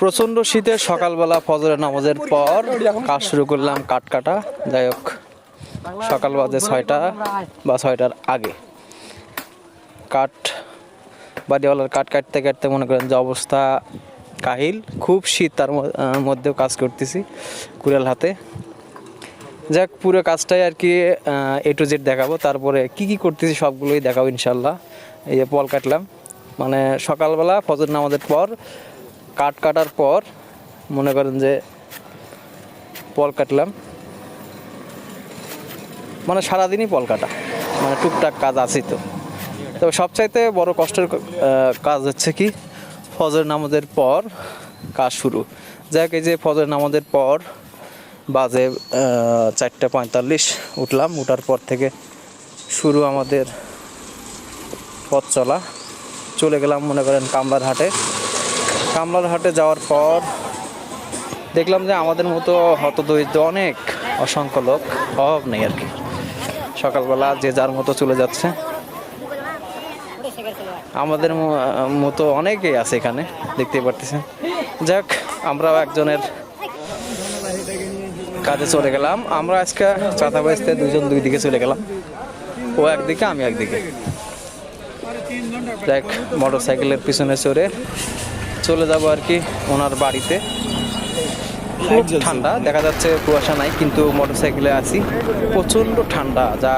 প্রচণ্ড শীতে সকালবেলা ফজরের নামাজের পর কাজ শুরু করলাম কাঠ কাটা যাই হোক, সকাল বাজে ছয়টা বা ছয়টার আগে। কাঠ, বাড়িওয়ালার কাঠ কাটতে কাটতে মনে করেন যে অবস্থা কাহিল। খুব শীত তার মধ্যেও কাজ করতেছি কুড়াল হাতে। যাক, পুরো কাজটাই আর কি এ টু জেড দেখাবো। তারপরে কি কি করতেছি সবগুলোই দেখাবো ইনশাল্লাহ। এই যে পল কাটলাম। মানে সকালবেলা ফজর নামাজের পর কাট কাটার পর মনে করেন যে পল কাটলাম। মানে সারাদিনই পল কাটা। মানে টুকটাক কাজ আছেই তো। তবে সবচাইতে বড় কষ্টের কাজ হচ্ছে কি? ফজর নামাজের পর কাজ শুরু। যাক এই যে ফজর নামাজের পর বাজে চারটে পঁয়তাল্লিশ উঠলাম। উঠার পর থেকে শুরু আমাদের পথ চলা। চলে গেলাম মনে করেন কামলার হাটে। কামলার হাটে যাওয়ার পর দেখলাম যে আমাদের মতো হতদরিদ্র অনেক অসংখ্য লোক, অভাব নেই আর কি। সকালবেলা যে যার মতো চলে যাচ্ছে। আমাদের মতো অনেকেই আছে এখানে দেখতে পারতেছেন। যাক, আমরাও একজনের কাজে চলে গেলাম। আমরা আজকে চাঁদা বাইসতে দুজন দুই দিকে চলে গেলাম। ও একদিকে, আমি একদিকে। দেখ মোটর সাইকেলের পিছনে চড়ে চলে যাব আর কি ওনার বাড়িতে। খুব ঠান্ডা দেখা যাচ্ছে কুয়াশা নাই কিন্তু মোটর সাইকেলে আছি। প্রচণ্ড ঠান্ডা যা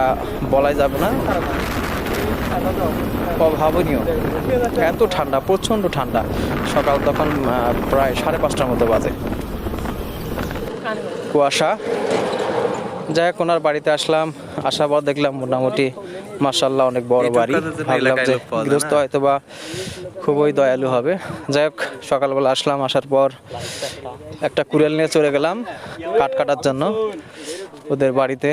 বলাই যাবে না। অভাবনীয়। এত ঠান্ডা প্রচণ্ড ঠান্ডা। সকাল তখন প্রায় সাড়ে পাঁচটার মতো বাজে। কুয়াশা। যাই হোক ওনার বাড়িতে আসলাম আসার পর দেখলাম মোটামুটি মার্শাল্লাহ অনেক বড় বাড়ি। ভাবলাম যে গৃহস্থ হয়তো বা খুবই দয়ালু হবে। যাই হোক সকালবেলা আসলাম আসার পর একটা কুড়াল নিয়ে চলে গেলাম কাঠ কাটার জন্য ওদের বাড়িতে।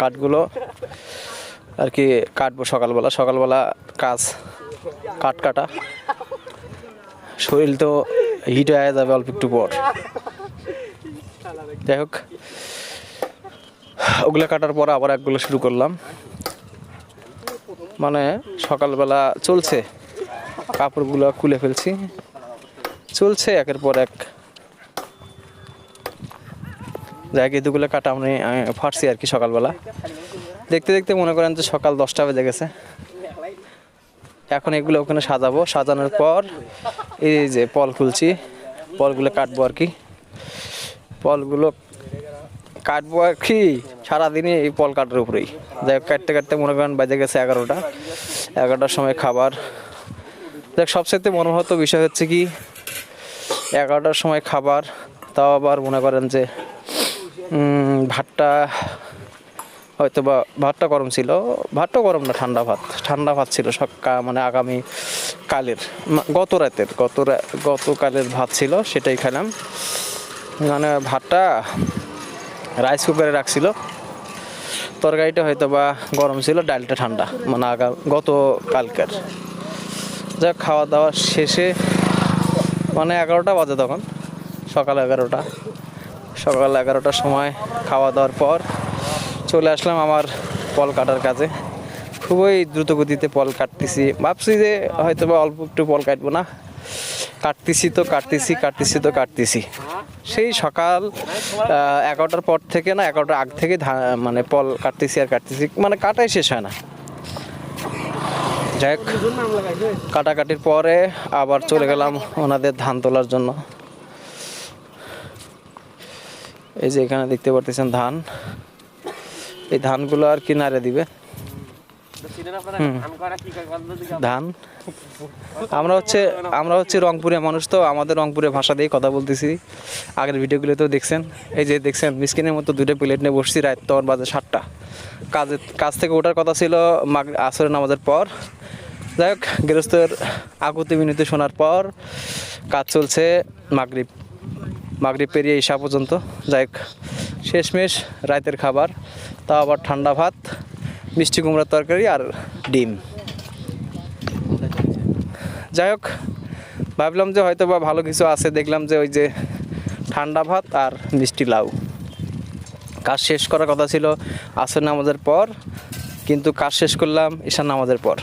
কাঠগুলো আর কি কাটবো সকালবেলা। সকালবেলা কাজ কাঠ কাটা। শরীর তো হিট হয়ে যাবে অল্প একটু পর। যাই হোক, ওগুলো কাটার পর আবার একগুলো শুরু করলাম। মানে সকালবেলা চলছে, কাপড়গুলো খুলে ফেলছি। চলছে একের পর এক। যাই এগুলো কাটা আমি ফাটছি আর কি সকালবেলা। দেখতে দেখতে মনে করেন যে সকাল দশটা বেজে গেছে। এখন এগুলো ওখানে সাজাবো। সাজানোর পর এই যে পল খুলছি, পলগুলো কাটবো আর কি। পলগুলো কাটবো আর কি, সারাদিনই এই পল কাটার উপরেই। যাই কাটতে কাটতে মনে করেন বাজে গেছে এগারোটা। এগারোটার সময় খাবার। দেখ সবচেয়ে মনোহত বিষয় হচ্ছে কি, এগারোটার সময় খাবার। তাও আবার মনে করেন যে ভাতটা হয়তো বা ভাতটা গরম ছিল। ভাতটা গরম না, ঠান্ডা ভাত। ঠান্ডা ভাত ছিল সকা মানে আগামী কালের গত রাতের, গত গতকালের ভাত ছিল, সেটাই খেলাম। মানে ভাতটা রাইস কুকারে রাখছিল। তরকারিটা হয়তো বা গরম ছিল, ডালটা ঠান্ডা মানে আগা, গত কালকের। যা খাওয়া দাওয়া শেষে মানে এগারোটা বাজে তখন, সকাল এগারোটা। সকাল এগারোটার সময় খাওয়া দাওয়ার পর চলে আসলাম আমার পল কাটার কাজে। খুবই দ্রুত গতিতে পল কাটতেছি। ভাবছি যে হয়তো বা অল্প একটু পল কাটবো না। কাটতেছি তো কাটতেছি কাটতেছি তো কাটতেছি। সেই সকাল এগারোটার পর থেকে না, এগারোটার আগ থেকে মানে পল কাটতেছি আর কাটতেছি। মানে কাটাই শেষ হয় না। যাই কাটাকাটির পরে আবার চলে গেলাম ওনাদের ধান তোলার জন্য। এই যে এখানে দেখতে পারতেছেন ধান। এই ধানগুলো আর কি নাড়ে দিবে ধান? আমরা হচ্ছে আমরা হচ্ছে রংপুরের মানুষ তো, আমাদের রংপুরের ভাষা দিয়ে কথা বলতেছি। আগের ভিডিওগুলোতেও দেখছেন, এই যে দেখছেন, মিসকিনের মতো দুটো প্লেট নিয়ে বসছি রাত তখন বাজে সাতটা। কাজের কাজ থেকে ওঠার কথা ছিল মাগ, আসরের নামাজের পর। যাই হোক, গৃহস্থের আকুতি মিনতি শোনার পর কাজ চলছে মাগরিব। মাগরিব পেরিয়ে ঈশা পর্যন্ত। যাই হোক, শেষমেশ রাতের খাবার। তাও আবার ঠান্ডা ভাত, মিষ্টি কুমড়ার তরকারি আর ডিম। যাই হোক, ভাবলাম যে হয়তো বা ভালো কিছু আছে, দেখলাম যে ওই যে ঠান্ডা ভাত আর মিষ্টি লাউ। কাজ শেষ করার কথা ছিল আসর নামাজের পর, কিন্তু কাজ শেষ করলাম ঈশান নামাজের পর।